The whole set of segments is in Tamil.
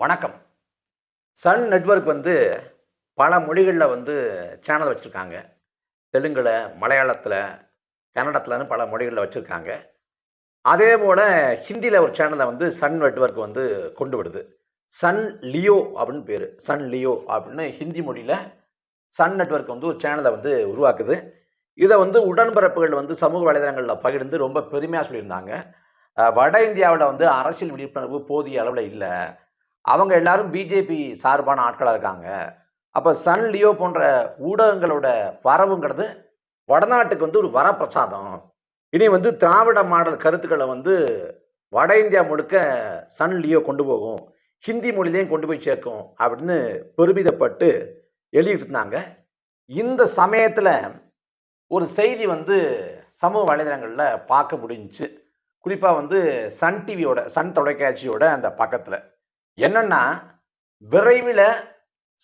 வணக்கம். சன் நெட்வொர்க் வந்து பல மொழிகளில் வந்து சேனல் வச்சுருக்காங்க. தெலுங்கில் மலையாளத்தில் கன்னடத்துலன்னு பல மொழிகளில் வச்சுருக்காங்க. அதே போல் ஹிந்தியில் ஒரு சேனலை வந்து சன் நெட்வொர்க் வந்து கொண்டு விடுது சன் லியோ அப்படின்னு பேர். சன் லியோ அப்படின்னு ஹிந்தி மொழியில் சன் நெட்வொர்க் வந்து ஒரு சேனலை வந்து உருவாக்குது. இதை வந்து உடன்பிறப்புகள் வந்து சமூக வலைதளங்களில் பகிர்ந்து ரொம்ப பெருமையாக சொல்லியிருந்தாங்க. வட இந்தியாவில் வந்து அரசியல் விழிப்புணர்வு போதிய அளவில் இல்லை. அவங்க எல்லாரும் பிஜேபி சார்பான ஆட்களாக இருக்காங்க. அப்போ சன் லியோ போன்ற ஊடகங்களோட வரவுங்கிறது வடநாட்டுக்கு வந்து ஒரு வரப்பிரசாதம். இனி வந்து திராவிட மாடல் கருத்துக்களை வந்து வட இந்தியா முழுக்க சன் லியோ கொண்டு போகும். ஹிந்தி மொழிலையும் கொண்டு போய் சேர்க்கும் அப்படின்னு பெருமிதப்பட்டு எழுதிட்டு இருந்தாங்க. இந்த சமயத்தில் ஒரு செய்தி வந்து சமூக வலைதளங்களில் பார்க்க முடிஞ்சுச்சு. குறிப்பாக வந்து சன் டிவியோட சன் தொலைக்காட்சியோட அந்த பக்கத்தில். என்னன்னா விரைவில்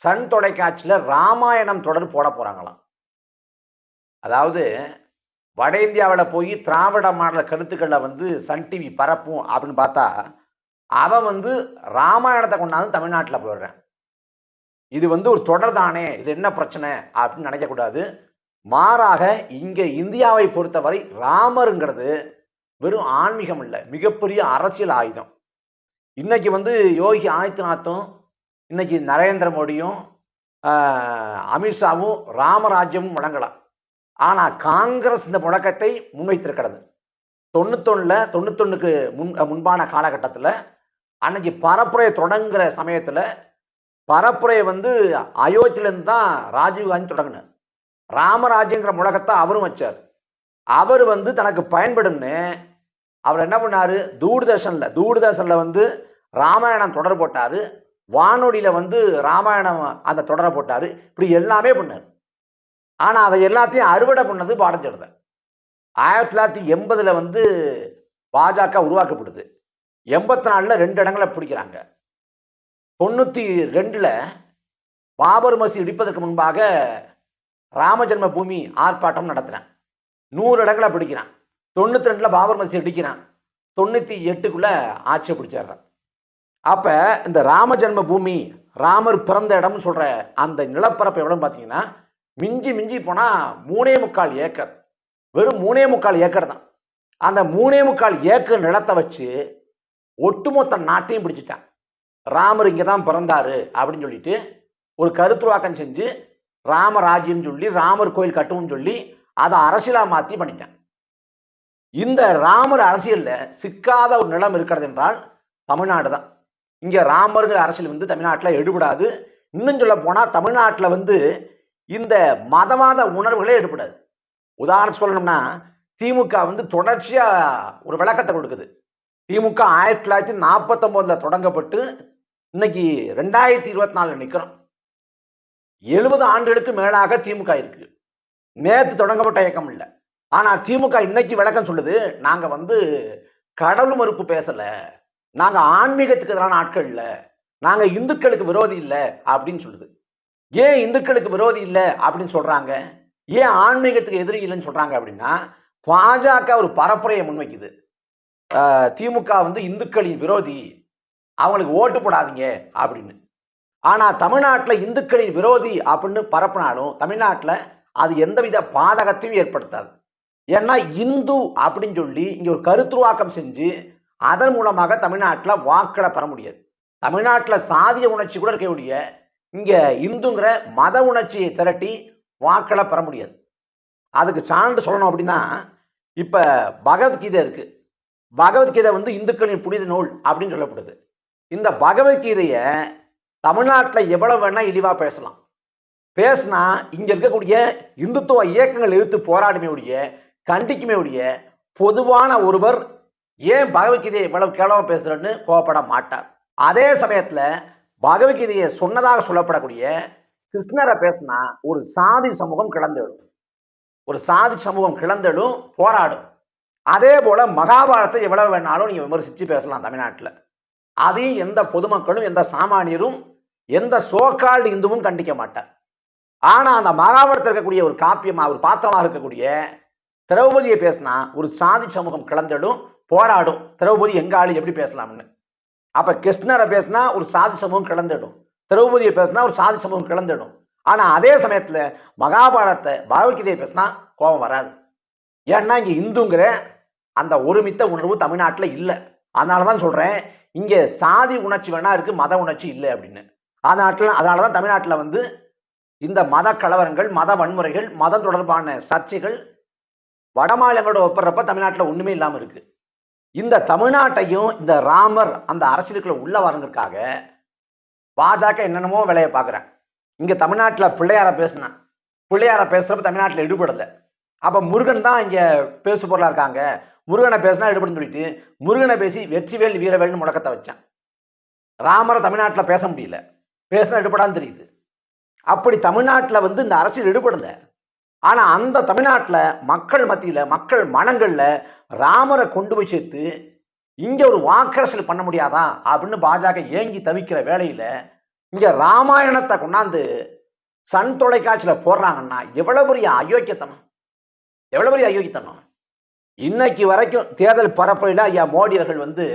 சன் தொலைக்காட்சியில் ராமாயணம் தொடர் போட போகிறாங்களாம் அதாவது வட இந்தியாவில் போய் திராவிட மாடல கருத்துக்களை வந்து சன் டிவி பரப்பும் அப்படின்னு பார்த்தா அவன் வந்து ராமாயணத்தை கொண்டாந்து தமிழ்நாட்டில் போடுறேன் இது வந்து ஒரு தொடர் தானே இது என்ன பிரச்சனை அப்படின்னு நினைக்கக்கூடாது மாறாக இங்கே இந்தியாவை பொறுத்தவரை ராமருங்கிறது வெறும் ஆன்மீகம் இல்லை மிகப்பெரிய அரசியல் ஆயுதம். இன்னைக்கு வந்து யோகி ஆதித்யநாத்தும் இன்னைக்கு நரேந்திர மோடியும் அமித்ஷாவும் ராமராஜ்யமும் வழங்கலாம் ஆனால் காங்கிரஸ் இந்த முழக்கத்தை முன்வைத்திருக்கிறது. தொண்ணூத்தொன்னில் தொண்ணூத்தொன்னுக்கு முன் முன்பான காலகட்டத்தில் அன்னைக்கு பரப்புரை தொடங்குகிற சமயத்தில் பரப்புரையை வந்து அயோத்தியிலேருந்து தான் ராஜீவ்காந்தி தொடங்கினார். ராமராஜ்யங்கிற முழக்கத்தை அவரும் வச்சார். அவர் வந்து தனக்கு பயன்படும்னு அவர் என்ன பண்ணார்? தூர்தர்ஷனில் தூர்தர்ஷனில் வந்து ராமாயணம் தொடர் போட்டார். வானொலியில் வந்து ராமாயணம் அந்த தொடரை போட்டார். இப்படி எல்லாமே பண்ணார். ஆனால் அதை எல்லாத்தையும் அறுவடை பண்ணது பாடஞ்செடுத ஆயிரத்தி தொள்ளாயிரத்தி எண்பதில் வந்து பாஜக உருவாக்கப்படுது. எண்பத்தி நாலில் ரெண்டு இடங்களை பிடிக்கிறாங்க. தொண்ணூற்றி ரெண்டில் பாபர் மசி இடிப்பதற்கு முன்பாக ராமஜென்ம பூமி ஆர்ப்பாட்டம் நடத்துகிறேன் நூறு இடங்களை பிடிக்கிறான். தொண்ணூத்தி ரெண்டுல பாபர் மசி அடிக்கிறான் தொண்ணூத்தி எட்டுக்குள்ள ஆட்சியை பிடிச்சிடுறான். அப்ப இந்த ராம ஜென்ம பூமி ராமர் பிறந்த இடம்னு சொல்ற அந்த நிலப்பரப்பு எவ்வளவு பார்த்தீங்கன்னா மிஞ்சி மிஞ்சி போனா மூணே முக்கால் ஏக்கர். வெறும் மூணே முக்கால் ஏக்கர் தான். அந்த மூணே முக்கால் ஏக்கர் நிலத்தை வச்சு ஒட்டுமொத்த நாட்டையும் பிடிச்சிட்டான். ராமர் இங்கே தான் பிறந்தாரு அப்படின்னு சொல்லிட்டு ஒரு கருத்துருவாக்கம் செஞ்சு ராமராஜ்யம் சொல்லி ராமர் கோயில் கட்டுவோம்னு சொல்லி அதை அரசியலா மாற்றி பண்ணிட்டான். இந்த ராமர் அரசியலில் சிக்காத ஒரு நிலம் இருக்கிறது என்றால் தமிழ்நாடு தான். இங்கே ராமருங்கிற அரசியல் வந்து தமிழ்நாட்டில் எடுபடாது. இன்னும் சொல்ல போனால் தமிழ்நாட்டில் வந்து இந்த மதவாத உணர்வுகளே எடுபடாது. உதாரணம் சொல்லணும்னா திமுக வந்து தொடர்ச்சியாக ஒரு விளக்கத்தை கொடுக்குது. திமுக ஆயிரத்தி தொள்ளாயிரத்தி நாற்பத்தொம்போதில் தொடங்கப்பட்டு இன்னைக்கு ரெண்டாயிரத்தி இருபத்தி நாலுல நிற்கிறோம் எழுபது ஆண்டுகளுக்கு மேலாக திமுக இருக்கு. நேற்று தொடங்கப்பட்ட இயக்கம் இல்லை. ஆனால் திமுக இன்னைக்கு விளக்கம் சொல்லுது நாங்கள் வந்து கடல் மறுப்பு பேசலை. நாங்கள் ஆன்மீகத்துக்கு எதிரான ஆட்கள் இல்லை. நாங்கள் இந்துக்களுக்கு விரோதி இல்லை அப்படின்னு சொல்லுது. ஏன் இந்துக்களுக்கு விரோதி இல்லை அப்படின்னு சொல்கிறாங்க ஏன் ஆன்மீகத்துக்கு எதிரி இல்லைன்னு சொல்கிறாங்க அப்படின்னா பாஜக ஒரு பரப்புரையை முன்வைக்குது. திமுக வந்து இந்துக்களின் விரோதி. அவங்களுக்கு ஓட்டு போடாதீங்க அப்படின்னு. ஆனால் தமிழ்நாட்டில் இந்துக்களின் விரோதி அப்படின்னு பரப்புனாலும் தமிழ்நாட்டில் அது எந்தவித பாதகத்தையும் ஏற்படுத்தாது. ஏன்னா இந்து அப்படின்னு சொல்லி இங்கே ஒரு கருத்துருவாக்கம் செஞ்சு அதன் மூலமாக தமிழ்நாட்டில் வாக்களை பெற முடியாது. தமிழ்நாட்டில் சாதிய உணர்ச்சி கூட இருக்கக்கூடிய இங்கே இந்துங்கிற மத உணர்ச்சியை திரட்டி வாக்களை பெற முடியாது. அதுக்கு சான்று சொல்லணும் அப்படின்னா இப்போ பகவத்கீதை இருக்குது பகவத்கீதை வந்து இந்துக்களின் புனித நூல் அப்படின்னு சொல்லப்படுது. இந்த பகவத்கீதையை தமிழ்நாட்டில் எவ்வளோ வேணால் இழிவாக பேசலாம். பேசினா இங்கே இருக்கக்கூடிய இந்துத்துவ இயக்கங்கள் எதிர்த்து போராடுமையுடைய கண்டிக்குமே உடைய பொதுவான ஒருவர் ஏன் பகவத்கீதையை இவ்வளவு கேளவாக பேசுகிறேன்னு கோவப்பட மாட்டார். அதே சமயத்தில் பகவத்கீதையை சொன்னதாக சொல்லப்படக்கூடிய கிருஷ்ணரை பேசினா ஒரு சாதி சமூகம் கிளந்தெழும். ஒரு சாதி சமூகம் கிளந்தெழும் போராடும். அதே போல் மகாபாரத்தை எவ்வளவு வேணாலும் நீங்கள் விமர்சித்து பேசலாம் தமிழ்நாட்டில். அதையும் எந்த பொதுமக்களும் எந்த சாமானியரும் எந்த சோக்கால்டு இந்துவும் கண்டிக்க மாட்டார். ஆனால் அந்த மகாபாரத்தில் இருக்கக்கூடிய ஒரு காப்பியமாக ஒரு பாத்திரமாக இருக்கக்கூடிய திரௌபதியை பேசினா ஒரு சாதி சமூகம் கிளந்தடும் போராடும். திரௌபதி எங்க ஆளு? எப்படி பேசலாம்னு. அப்போ கிருஷ்ணரை பேசினா ஒரு சாதி சமூகம் கிளந்துடும். திரௌபதியை பேசினா ஒரு சாதி சமூகம் கிளந்துடும். ஆனால் அதே சமயத்தில் மகாபாரதத்தை பகவத்கீதையை பேசினா கோபம் வராது. ஏன்னா இங்கே இந்துங்கிற அந்த ஒருமித்த உணர்வு தமிழ்நாட்டில் இல்லை. அதனால தான் சொல்கிறேன் இங்கே சாதி உணர்ச்சி வேணா இருக்குது மத உணர்ச்சி இல்லை அப்படின்னு. அதனாட்டில் அதனால தான் தமிழ்நாட்டில் வந்து இந்த மத கலவரங்கள் மத வன்முறைகள் மதம் தொடர்பான சர்ச்சைகள் வட மாநிலங்களோட தமிழ்நாட்டில் ஒன்றுமே இல்லாமல் இருக்குது இந்த தமிழ்நாட்டையும் இந்த ராமர் அந்த அரசியலுக்குள்ள உள்ளே வரங்கிறதுக்காக பாஜக என்னென்னமோ வேலையை பார்க்குறேன் இங்கே தமிழ்நாட்டில் பிள்ளையார பேசினேன் பிள்ளையார பேசுகிறப்ப தமிழ்நாட்டில் ஈடுபடலை அப்போ முருகன் தான் இங்கே பேசு பொருளாக இருக்காங்க. முருகனை பேசினா ஈடுபடுன்னு சொல்லிட்டு முருகனை பேசி வெற்றிவேல் வீரவேல்னு முழக்கத்தை வச்சேன். ராமரை தமிழ்நாட்டில் பேச முடியல. பேசினா ஈடுபடான்னு தெரியுது. அப்படி தமிழ்நாட்டில் வந்து இந்த அரசியல் ஈடுபடலை ஆனால் அந்த தமிழ்நாட்டில் மக்கள் மத்தியில் மக்கள் மனங்களில் ராமரை கொண்டு போய் சேர்த்து இங்கே ஒரு வாக்கரசல் பண்ண முடியாதா அப்படின்னு பாஜக ஏங்கி தவிக்கிற வேலையில் இங்கே ராமாயணத்தை கொண்டாந்து சன் தொலைக்காட்சியில் போடுறாங்கன்னா எவ்வளோ பெரிய அயோக்கியத்தனம்? எவ்வளோ பெரிய அயோக்கியத்தனம்? இன்னைக்கு வரைக்கும் தேர்தல் பரப்புரையில் ஐயா மோடி அவர்கள் வந்து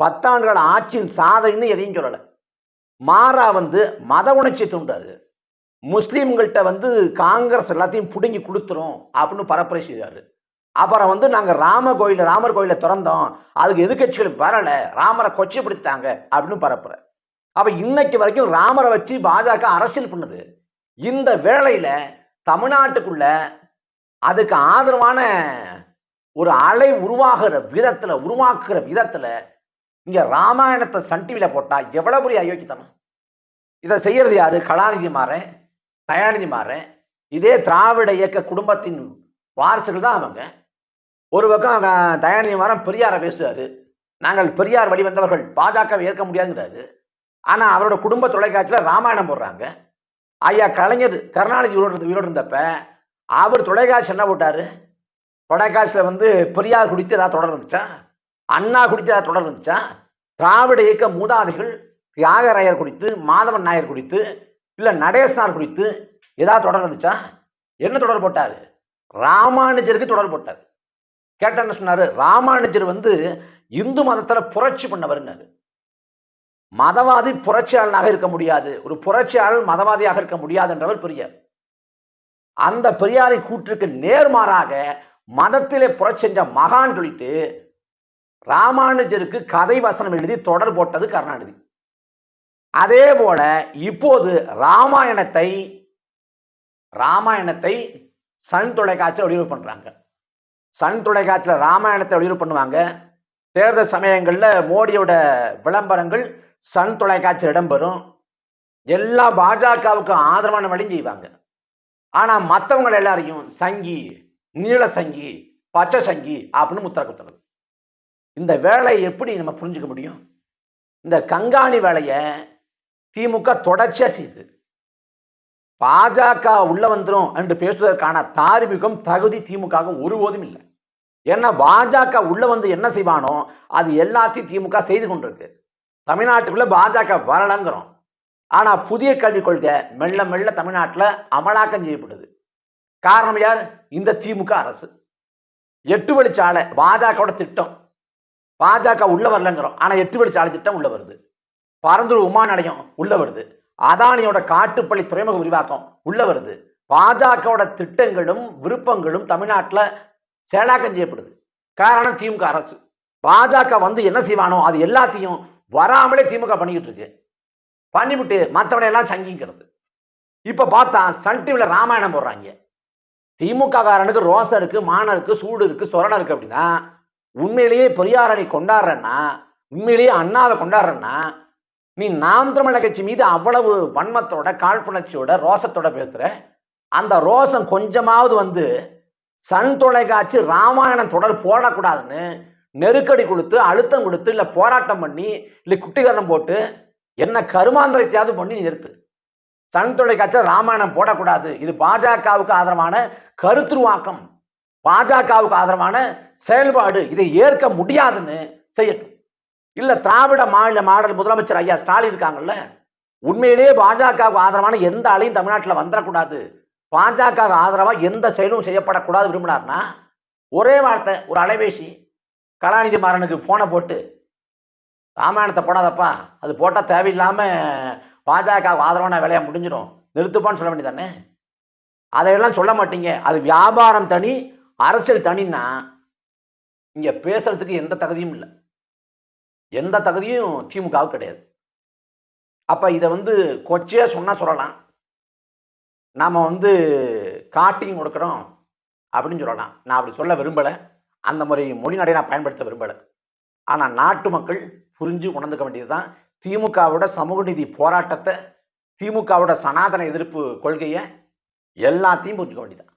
பத்தாண்டுகள் ஆட்சியின் சாதனைன்னு எதையும் சொல்லலை. மாறா வந்து மத உணர்ச்சி தூண்டாது முஸ்லீம்கள்ட்ட வந்து காங்கிரஸ் எல்லாத்தையும் பிடுங்கி கொடுத்துரும் அப்படின்னு பரப்புரை செய்தார். அப்புறம் வந்து நாங்கள் ராம கோயில ராமர் கோயிலை திறந்தோம். அதுக்கு எதிர்கட்சிகள் வரலை. ராமரை கொச்சைப்படுத்திட்டாங்க அப்படின்னு பரப்புரை. அப்போ இன்னைக்கு வரைக்கும் ராமரை வச்சு பாஜக அரசியல் பண்ணுது. இந்த வேளையில் தமிழ்நாட்டுக்குள்ள அதுக்கு ஆதரவான ஒரு அலை உருவாகிற விதத்தில் உருவாக்குற விதத்தில் இங்கே ராமாயணத்தை சன் டிவியில் போட்டால் எவ்வளோ பெரிய அயோக்கியத்தனம்? இதை செய்யறது யாரு? கலாநிதி மாறேன். தயாநிதி மாறன் இதே திராவிட இயக்க குடும்பத்தின் வாரிசுகள் தான் அவங்க. ஒரு பக்கம் அவங்க தயாநிதி மாறன் பெரியாரை பேசுவார். நாங்கள் பெரியார் வழிவந்தவர்கள் பாஜகவை ஏற்க முடியாதுங்கிறாரு. ஆனால் அவரோட குடும்ப தொலைக்காட்சியில் ராமாயணம் போடுறாங்க. ஐயா கலைஞர் கருணாநிதி உயிரோடு உயிரோடு இருந்தப்ப அவர் தொலைக்காட்சி என்ன போட்டார்? தொலைக்காட்சியில் வந்து பெரியார் குடித்து ஏதாவது தொடர் இருந்துச்சா? அண்ணா குடித்து ஏதாவது தொடர் இருந்துச்சா? திராவிட இயக்க மூதாதைகள் தியாகராயர் குடித்து மாதவன் நாயர் குடித்து இல்லை நடேசனார் குறித்து ஏதாவது தொடர் இருந்துச்சா என்ன தொடர் போட்டார்? ராமானுஜருக்கு தொடர் போட்டார். கேட்ட என்ன சொன்னார்? ராமானுஜர் வந்து இந்து மதத்தில் புரட்சி பண்ணவர்னாரு. மதவாதி புரட்சியாளனாக இருக்க முடியாது. ஒரு புரட்சியாளர் மதவாதியாக இருக்க முடியாது என்றவர் பெரியார். அந்த பெரியாரை கூற்றுக்கு நேர்மாறாக மதத்திலே புரட்சி செஞ்ச மகான் சொல்லிட்டு ராமானுஜருக்கு கதை வசனம் எழுதி தொடர் போட்டது கருணாநிதி. அதே போல இப்போது ராமாயணத்தை ராமாயணத்தை சன் தொலைக்காட்சியில் ஒளிபரப்பு பண்ணுறாங்க சன் தொலைக்காட்சியில் ராமாயணத்தை ஒளிபரப்பு பண்ணுவாங்க. தேர்தல் சமயங்களில் மோடியோட விளம்பரங்கள் சன் தொலைக்காட்சியில் இடம்பெறும். எல்லா பாஜகவுக்கு ஆதரவான வழியும் செய்வாங்க. ஆனால் மற்றவங்க எல்லாரையும் சங்கி நீல சங்கி பச்சை சங்கி அப்படின்னு முத்திர குத்துறது. இந்த வேலையை எப்படி நம்ம புரிஞ்சுக்க முடியும்? இந்த கங்காணி வேலையை திமுக தொடர்ச்சியாக செய்யுது. பாஜக உள்ள வந்துடும் என்று பேசுவதற்கான தார்மீகம் தகுதி திமுக ஒருபோதும் இல்லை. ஏன்னா பாஜக உள்ள வந்து என்ன செய்வானோ அது எல்லாத்தையும் திமுக செய்து கொண்டிருக்கு. தமிழ்நாட்டுக்குள்ள பாஜக வரலங்கிறோம். ஆனால் புதிய கல்விக் கொள்கை மெல்ல மெல்ல தமிழ்நாட்டில் அமலாக்கம் செய்யப்படுது. காரணம் யார்? இந்த திமுக அரசு. எட்டு வழிச்சாலை பாஜகவோட திட்டம். பாஜக உள்ள வரலங்கிறோம். ஆனால் எட்டு வழிச்சாலை திட்டம் உள்ள வருது. பரந்தூர் விமான நிலையம் உள்ள வருது. அதானியோட காட்டுப்பள்ளி துறைமுக விரிவாக்கம் உள்ள வருது. பாஜகவோட திட்டங்களும் விருப்பங்களும் தமிழ்நாட்டில் செயலாக்கம் செய்யப்படுது. காரணம் திமுக அரசு. பாஜக வந்து என்ன செய்வானோ அது எல்லாத்தையும் வராமலே திமுக பண்ணிக்கிட்டு இருக்கு. பண்ணிவிட்டு மற்றவனை எல்லாம் சங்கிக்கிறது இப்போ பார்த்தா சன் டிவியில் ராமாயணம் போடுறாங்க. திமுக காரனுக்கு ரோசம் இருக்கு மானம் இருக்கு சூடு இருக்கு சொரணம் இருக்கு அப்படின்னா உண்மையிலேயே பெரியாரை கொண்டாடுறேன்னா உண்மையிலேயே அண்ணாவை கொண்டாடுறேன்னா நீ நாம் தமிழர் கட்சி மீது அவ்வளவு வன்மத்தோட காழ்ப்புணர்ச்சியோட ரோசத்தோட பேசுற. அந்த ரோசம் கொஞ்சமாவது வந்து சன் தொலைக்காட்சி ராமாயணம் தொடர் போடக்கூடாதுன்னு நெருக்கடி கொடுத்து அழுத்தம் கொடுத்து இல்லை போராட்டம் பண்ணி இல்லை குட்டிகரணம் போட்டு என்ன கருமாந்திரத்தையாவது பண்ணி நிறுத்து. சன் தொலைக்காட்சியில் ராமாயணம் போடக்கூடாது. இது பாஜகவுக்கு ஆதரவான கருத்துருவாக்கம். பாஜகவுக்கு ஆதரவான செயல்பாடு. இதை ஏற்க முடியாதுன்னு செய்யட்டும். இல்லை திராவிட மாநில மாடல் முதலமைச்சர் ஐயா ஸ்டாலின் இருக்காங்கல்ல? உண்மையிலேயே பாஜகவுக்கு ஆதரவான எந்த அலையும் தமிழ்நாட்டில் வந்துடக்கூடாது. பாஜக ஆதரவாக எந்த செயலும் செய்யப்படக்கூடாது விரும்பினார்னா ஒரே வார்த்தை ஒரு அலைபேசி. கலாநிதி மாறனுக்கு ஃபோனை போட்டு ராமாயணத்தை போடாதப்பா அது போட்டால் தேவையில்லாமல் பாஜக ஆதரவான வேலையாக முடிஞ்சிடும். நிறுத்துப்பான்னு சொல்ல வேண்டியதானே அதையெல்லாம் சொல்ல மாட்டீங்க. அது வியாபாரம் தனி அரசியல் தனின்னா இங்கே பேசுறதுக்கு எந்த தகுதியும் இல்லை. எந்த தகுதியும் திமுகவுக்கு கிடையாது. அப்போ இதை வந்து கொச்சையாக சொன்னால் சொல்லலாம். நாம் வந்து காட்டிங் கொடுக்குறோம் அப்படின்னு சொல்லலாம். நான் அப்படி சொல்ல விரும்பலை. அந்த முறை மொழிநடையை நான் பயன்படுத்த விரும்பலை. ஆனால் நாட்டு மக்கள் புரிஞ்சு உணர்ந்துக்க வேண்டியது தான் திமுகவோட சமூக நீதி போராட்டத்தை திமுகவோட சனாதன எதிர்ப்பு கொள்கையை எல்லாத்தையும் புரிஞ்சுக்க வேண்டியது